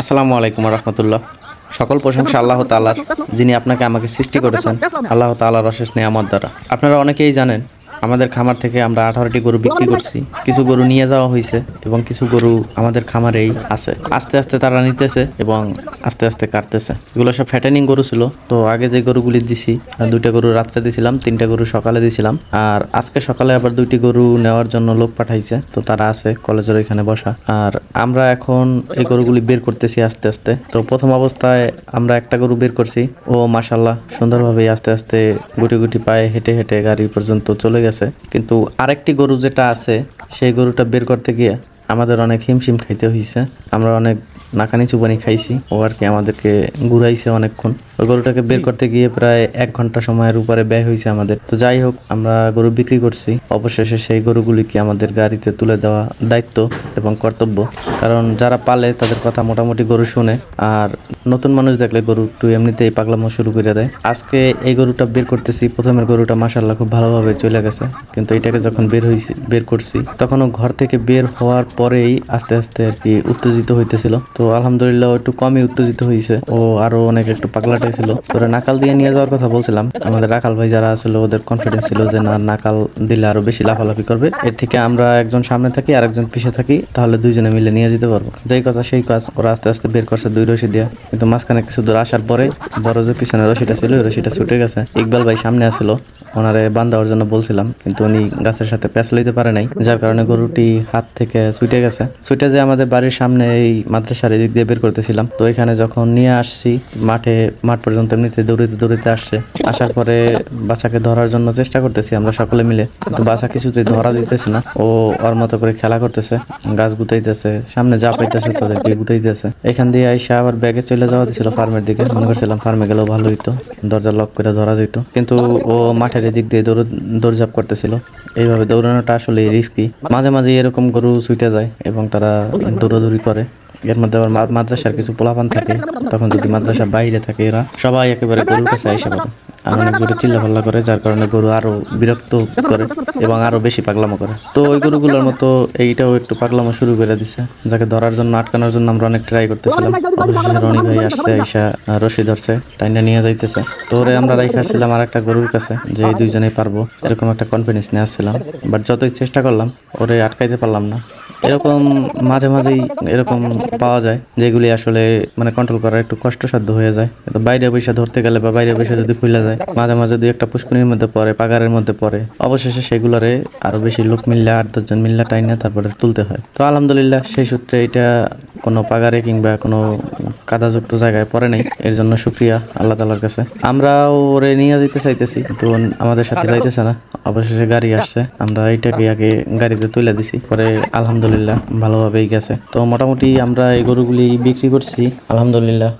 আসসালামু আলাইকুম রহমতুল্লাহ। সকল প্রশংসা আল্লাহ তাল্লাহ যিনি আপনাকে আমাকে সৃষ্টি করেছেন, আল্লাহ তাআলার অশেষ নিয়ামত দ্বারা। আপনারা অনেকেই জানেন আমাদের খামার থেকে আমরা আঠারোটি গরু বিক্রি করছি। কিছু গরু নিয়ে যাওয়া হয়েছে এবং কিছু গরু আমাদের খামারেই আছে। আস্তে আস্তে তারা নিতেছে এবং আস্তে আস্তে কাটতেছে। এগুলো সব ফ্যাটেনিং গরু ছিল। তো আগে যে গরুগুলি দিছি দুইটা গরু রাত্রে দিছিলাম, তিনটা গরু সকালে দিছিলাম। আর আজকে সকালে আবার দুইটি গরু নেওয়ার জন্য লোক পাঠাইছে। তো তারা আছে কলেজের ওইখানে বসা। আর আমরা এখন এই গরুগুলি বের করতেছি আস্তে আস্তে। তো প্রথম অবস্থায় আমরা একটা গরু বের করছি। ও মাসাল্লাহ সুন্দরভাবে আস্তে আস্তে গুটি গুটি পায়ে হেঁটে হেঁটে গাড়ি পর্যন্ত চলে গেছে। কিন্তু আরেকটি গরু যেটা আছে, সেই গরুটা বের করতে গিয়ে আমাদের অনেক হিমশিম খাইতে হয়েছে আমরা অনেক নাকানি চুবানি খাইছি। ও আর কি আমাদেরকে ঘুরাইছে অনেকক্ষণ। ওই গরুটাকে বের করতে গিয়ে প্রায় এক ঘণ্টা সময়ের উপরে ব্যয় হয়েছে আমাদের। তো যাই হোক, আমরা গরু বিক্রি করছি। অবশেষে সেই গরুগুলিকে আমাদের গাড়িতে তুলে দেওয়া দায়িত্ব এবং কর্তব্য। কারণ যারা পালে, তাদের কথা মোটামুটি গরু শুনে। আর নতুন মানুষ দেখলে গরু একটু এমনিতেই পাগলামো শুরু করে দেয়। আজকে এই গরুটা বের করতেছি। প্রথমের গরুটা মাসাল্লাহ খুব ভালোভাবে চলে গেছে। কিন্তু এটাকে যখন বের হয়েছি বের করছি, তখনও ঘর থেকে বের হওয়ার পরেই আস্তে আস্তে আর কি উত্তেজিত হইতেছিল। তো আলহামদুলিল্লাহ একটু কমই উত্তেজিত হয়েছে ও আরও অনেক একটু পাগলাটাই ছিল তোরা নাকাল দিয়ে নিয়ে যাওয়ার কথা বলছিলাম। আমাদের রাখাল ভাই যারা ছিল ওদের কনফিডেন্স ছিল যে, না, নাকাল দিলে আরও বেশি লাফালাফি করবে। এর থেকে আমরা একজন সামনে থাকি আর একজন পিছে থাকি, তাহলে দুইজনে মিলে নিয়ে যেতে পারব। যেই কথা সেই কাজ ওরা আস্তে আস্তে বের করছে দুই রশি দিয়া। কিন্তু মাঝখানে কিছু দূর আসার পরে বড় যে পিছনে রশিটা ছিল, ওই রশিটা ছুটে গেছে। ইকবাল ভাই সামনে আসছিল ওনারে বান দেওয়ার জন্য বলছিলাম, কিন্তু উনি গাছের সাথে প্যাঁচ লইতে পারে নাই, যার কারণে গরুটি হাত থেকে ছুটে গেছে। ছুটে যে আমাদের বাড়ির সামনে এই মাদ্রাসার এদিক দিয়ে বের করতেছিলাম। তো এখানে যখন নিয়ে আসছি, মাঠে, মাঠ পর্যন্ত এমনিতে দৌড়িতে দৌড়িতে আসছে। আসার পরে বাচ্চাকে ধরার জন্য চেষ্টা করতেছি আমরা সকলে মিলে, কিন্তু বাচ্চা কিছুতে ধরা দিতেছে না। ও ওর মতো করে খেলা করতেছে, গাছ গুতাইতেছে, সামনে যা পাইতেছে তাদেরকে গুতাইতেছে। এখান দিয়ে আইসা আবার ব্যাগে চলে যাওয়া ছিল ফার্মের দিকে। মনে করছিলাম ফার্মে গেলেও ভালো হইতো, দরজা লক করে ধরা যেত কিন্তু ও মাঠের এদিক দিয়ে দৌড় দৌড়ঝাপ করতেছিল। এইভাবে দৌড়ানোটা আসলে রিস্কি মাঝে মাঝে এরকম গরু ছুটে যায় এবং তারা দৌড়াদৌড়ি করে। এর মধ্যে আবার মাদ্রাসার কিছু পোলাপান থাকে। তখন যদি মাদ্রাসা বাইরে থাকে এরা, সবাই একেবারে গরুর কাছে এসে পড়ে। আর অনেক গরু চিল্লা পাল্লা করে যার কারণে গরু আরও বিরক্ত করে এবং আরও বেশি পাগলামো করে। তো ওই গরুগুলোর মতো এইটাও একটু পাগলামো শুরু করে দিছে। যাকে ধরার জন্য আটকানোর জন্য আমরা অনেক ট্রাই করতেছিলাম। অবশেষে রনি ভাই আসছে আইসা রশি ধরছে টাইনা নিয়ে যাইতেছে। তো ওরে আমরা রাইখা আসছিলাম আর একটা গরুর কাছে যে এই দুইজনেই পারব এরকম একটা কনফিডেন্স নিয়ে আসছিলাম। বাট যতই চেষ্টা করলাম ওরে আটকাইতে পারলাম না। এরকম মাঝে মাঝেই এরকম পাওয়া যায়, যেগুলি আসলে মানে কন্ট্রোল করা একটু কষ্টসাধ্য হয়ে যায়। তো বাইরে বৈশা ধরতে গেলে বা বাইরে বৈশা যদি খুলে যায়, মাঝে মাঝে দুই একটা পুষ্কনির মধ্যে পড়ে, পাগারের মধ্যে পড়ে, অবশেষে সেগুলোরে আরও বেশি লোক মিললে, আট দশজন মিললে টাইনে তারপরে তুলতে হয়। তো আলহামদুলিল্লাহ, সেই সূত্রে এটা কোনো পাগারে কিংবা কোনো কাদাযুক্ত জায়গায় পড়ে নাই। এর জন্য সুক্রিয়া আল্লাহ তালার কাছে। আমরা ওরে নিয়ে যেতে চাইতেছি তো আমাদের সাথে যাইতেছে না। অবশেষে গাড়ি আসছে। আমরা এইটাকে আগে গাড়িতে তুলে দিছি। পরে আলহামদুলিল্লাহ ভালোভাবেই গেছে। তো মোটামুটি আমরা এই গরুগুলি বিক্রি করছি আলহামদুলিল্লাহ।